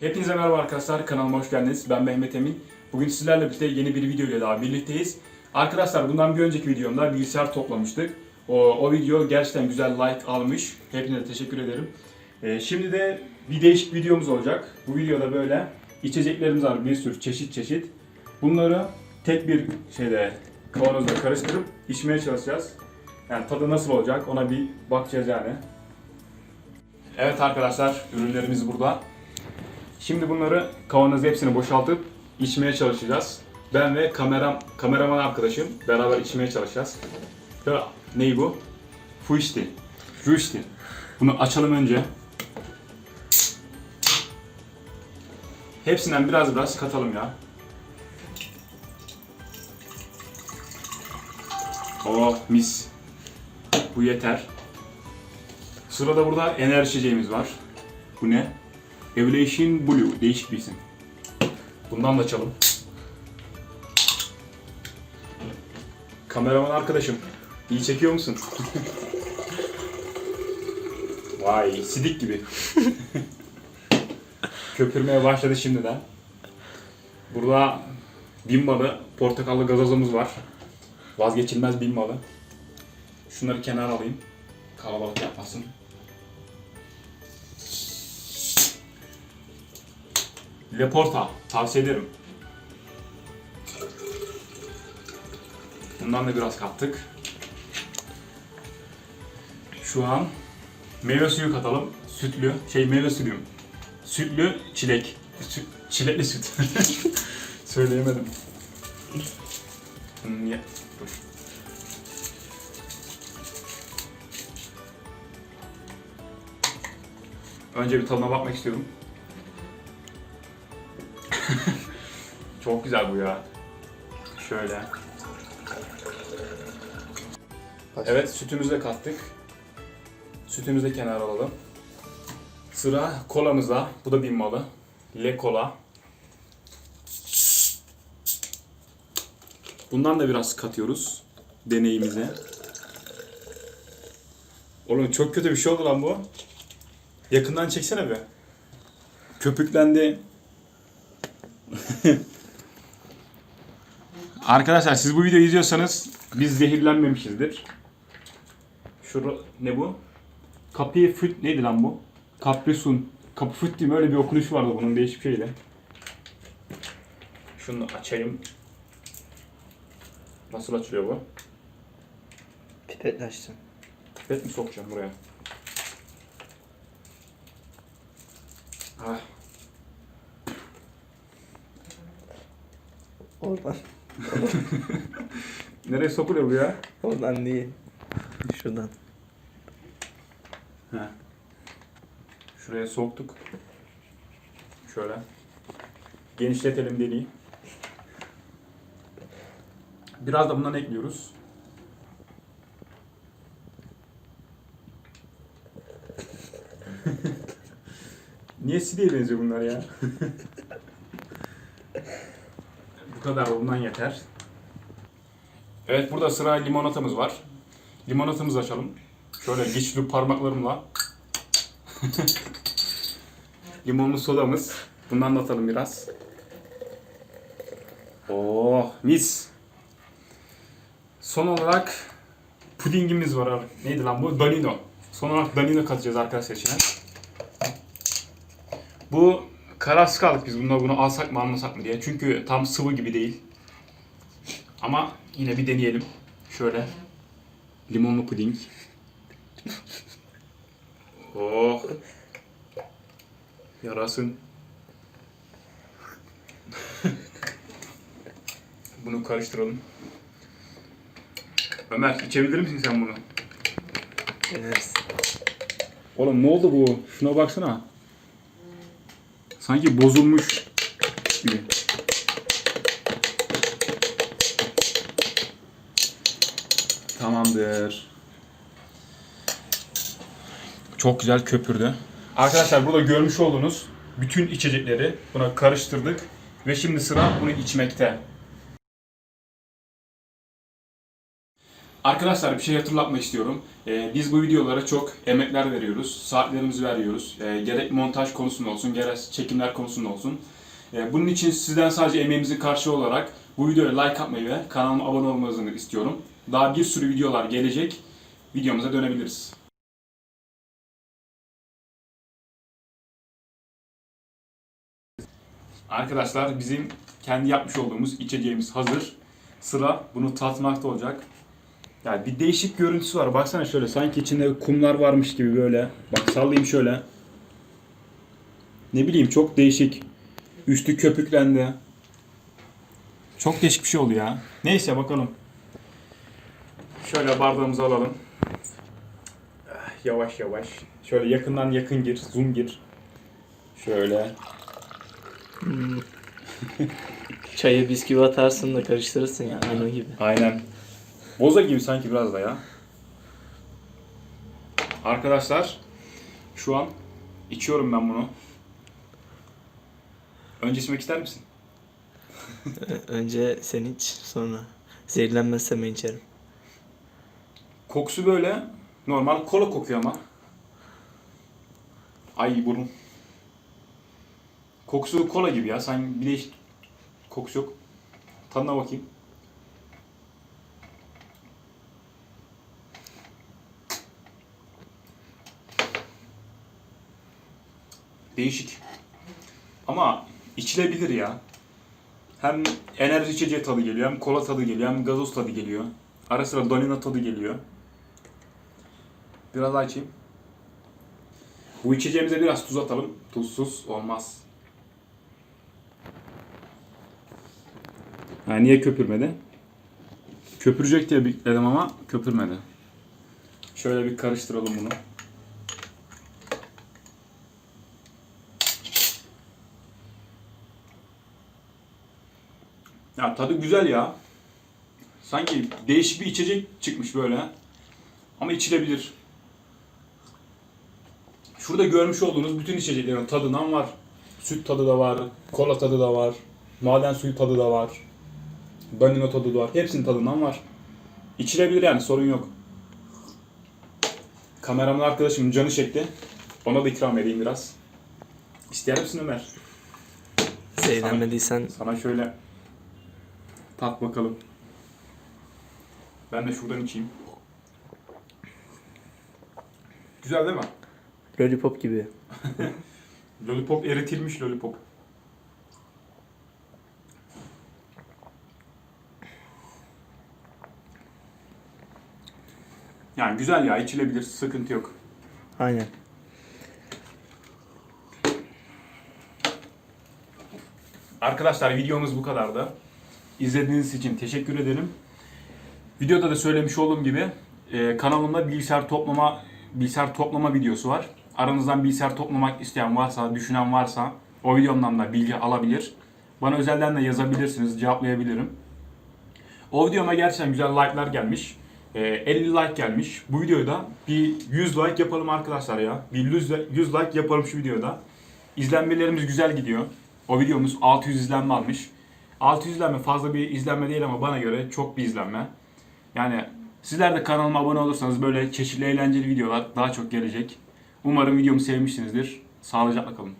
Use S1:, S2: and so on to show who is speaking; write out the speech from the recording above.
S1: Hepinize merhaba arkadaşlar, kanalıma hoş geldiniz. Ben Mehmet Emin. Bugün sizlerle birlikte yeni bir video ile daha birlikteyiz. Arkadaşlar bundan bir önceki videomda bilgisayar toplamıştık. O, o video gerçekten güzel like almış. Hepinize teşekkür ederim. Ee, şimdi de bir değişik videomuz olacak. Bu videoda böyle içeceklerimiz var bir sürü çeşit çeşit. Bunları tek bir şeyde kavanozda karıştırıp içmeye çalışacağız. Yani tadı nasıl olacak ona bir bakacağız yani. Evet arkadaşlar ürünlerimiz burada. Şimdi bunları kavanoz hepsini boşaltıp içmeye çalışacağız. Ben ve kameram, kameraman arkadaşım beraber içmeye çalışacağız. Ya, ney bu? Fuişti. Fuişti. Bunu açalım önce. Hepsinden biraz biraz katalım ya. Oh mis. Bu yeter. Sırada burada enerji içeceğimiz var. Bu ne? Evolution Blue. Değişik bir isim. Bundan da açalım. Kameraman arkadaşım. iyi çekiyor musun? Vay sidik gibi. Köpürmeye başladı şimdiden. Burada bin malı portakallı gazozumuz var. Vazgeçilmez bin malı. Şunları kenara alayım. Kalabalık yapmasın. Leporta tavsiye ederim. Bundan da biraz kattık. Şu an meyve suyu katalım. Sütlü, şey meyve suyu. Sütlü çilek. Sü- çilekli süt. Söyleyemedim. Hmm, ya- dur. Önce bir tadına bakmak istiyorum. Çok güzel bu ya. Şöyle. Evet sütümüzü de kattık. Sütümüzü de kenara alalım. Sıra kolamızda. Bu da bin malı. Le kola. Bundan da biraz katıyoruz deneyimize. Oğlum çok kötü bir şey oldu lan bu. Yakından çeksene be. Köpüklendi. Arkadaşlar siz bu videoyu izliyorsanız biz zehirlenmemişizdir. Şurada ne bu? Capri Fruit neydi lan bu? Capri Sun. Capri Fruit değil mi? Öyle bir okunuş vardı bunun değişik bir şeyle. Şunu açayım. Nasıl açılıyor bu?
S2: Pipetle açtım.
S1: Pipet mi sokacağım buraya? Ah.
S2: Oradan.
S1: Nereye sokuluyor bu ya?
S2: Oradan değil. Şuradan.
S1: Heh. Şuraya soktuk. Şöyle. Genişletelim deliği. Biraz da bundan ekliyoruz. Niye sidiye benziyor bunlar ya? Kadar bundan yeter. Evet burada sıra limonatamız var. Limonatamızı açalım. Şöyle güçlü parmaklarımla. Limonlu sodamız. Bundan da atalım biraz. Oh mis. Son olarak pudingimiz var. Neydi lan bu? Danino. Son olarak Danino katacağız arkadaşlar içine. Bu kararsız kaldık biz bunda bunu alsak mı almasak mı diye. Çünkü tam sıvı gibi değil. Ama yine bir deneyelim. Şöyle. Limonlu puding. Oh. Yarasın. bunu karıştıralım. Ömer içebilir misin sen bunu? Oğlum ne oldu bu? Şuna baksana. Sanki bozulmuş gibi. Tamamdır. Çok güzel köpürdü. Arkadaşlar burada görmüş olduğunuz bütün içecekleri buna karıştırdık. Ve şimdi sıra bunu içmekte. Arkadaşlar bir şey hatırlatmak istiyorum. Ee, biz bu videolara çok emekler veriyoruz, saatlerimizi veriyoruz. Ee, gerek montaj konusunda olsun, gerek çekimler konusunda olsun. Ee, bunun için sizden sadece emeğimizin karşılığı olarak bu videoya like atmayı ve kanalıma abone olmanızı istiyorum. Daha bir sürü videolar gelecek. Videomuza dönebiliriz. Arkadaşlar bizim kendi yapmış olduğumuz içeceğimiz hazır. Sıra bunu tatmakta olacak. Yani bir değişik görüntüsü var. Baksana şöyle sanki içinde kumlar varmış gibi böyle. Bak sallayayım şöyle. Ne bileyim çok değişik. Üstü köpüklendi. Çok değişik bir şey oldu ya. Neyse bakalım. Şöyle bardağımızı alalım. Yavaş yavaş. Şöyle yakından yakın gir. Zoom gir. Şöyle.
S2: Çaya bisküvi atarsın da karıştırırsın ya aynı o gibi.
S1: Aynen. Boza gibi sanki biraz da ya. Arkadaşlar şu an içiyorum ben bunu. Önce içmek ister misin?
S2: Önce sen iç sonra. Zehirlenmezsem ben içerim.
S1: Kokusu böyle normal kola kokuyor ama. Ay burnum. Kokusu kola gibi ya. Sanki bir de hiç kokusu yok. Tadına bakayım. Değişik. Ama içilebilir ya. Hem enerji içeceği tadı geliyor, hem kola tadı geliyor, hem gazoz tadı geliyor. Ara sıra Danina tadı geliyor. Biraz açayım. Bu içeceğimize biraz tuz atalım. Tuzsuz olmaz. Ha, niye köpürmedi? Köpürecek diye bekledim ama köpürmedi. Şöyle bir karıştıralım bunu. Ya tadı güzel ya. Sanki değişik bir içecek çıkmış böyle. Ama içilebilir. Şurada görmüş olduğunuz bütün içeceklerin tadından var. Süt tadı da var, kola tadı da var, maden suyu tadı da var, danino tadı da var. Hepsinin tadından var. İçilebilir yani sorun yok. Kameraman arkadaşım canı çekti. Ona da ikram edeyim biraz. İster misin Ömer?
S2: Zehirlenmediysen
S1: Sana şöyle tat bakalım. Ben de şuradan içeyim. Güzel değil mi?
S2: lollipop gibi.
S1: Lollipop eritilmiş lollipop. Yani güzel ya içilebilir sıkıntı yok.
S2: Aynen.
S1: Arkadaşlar videomuz bu kadardı. İzlediğiniz için teşekkür ederim. Videoda da söylemiş olduğum gibi e, kanalımda bilgisayar toplama bilgisayar toplama videosu var. Aranızdan bilgisayar toplamak isteyen varsa, düşünen varsa o videomdan da bilgi alabilir. Bana özelden de yazabilirsiniz, cevaplayabilirim. O videoma gerçekten güzel like'lar gelmiş. E, 50 like gelmiş. Bu videoda bir 100 like yapalım arkadaşlar ya. Bir 100 li- 100 like yapalım şu videoda. İzlenmelerimiz güzel gidiyor. O videomuz 600 izlenme almış. 600 izlenme fazla bir izlenme değil ama bana göre çok bir izlenme. Yani sizler de kanalıma abone olursanız böyle çeşitli eğlenceli videolar daha çok gelecek. Umarım videomu sevmişsinizdir. Sağlıcakla kalın.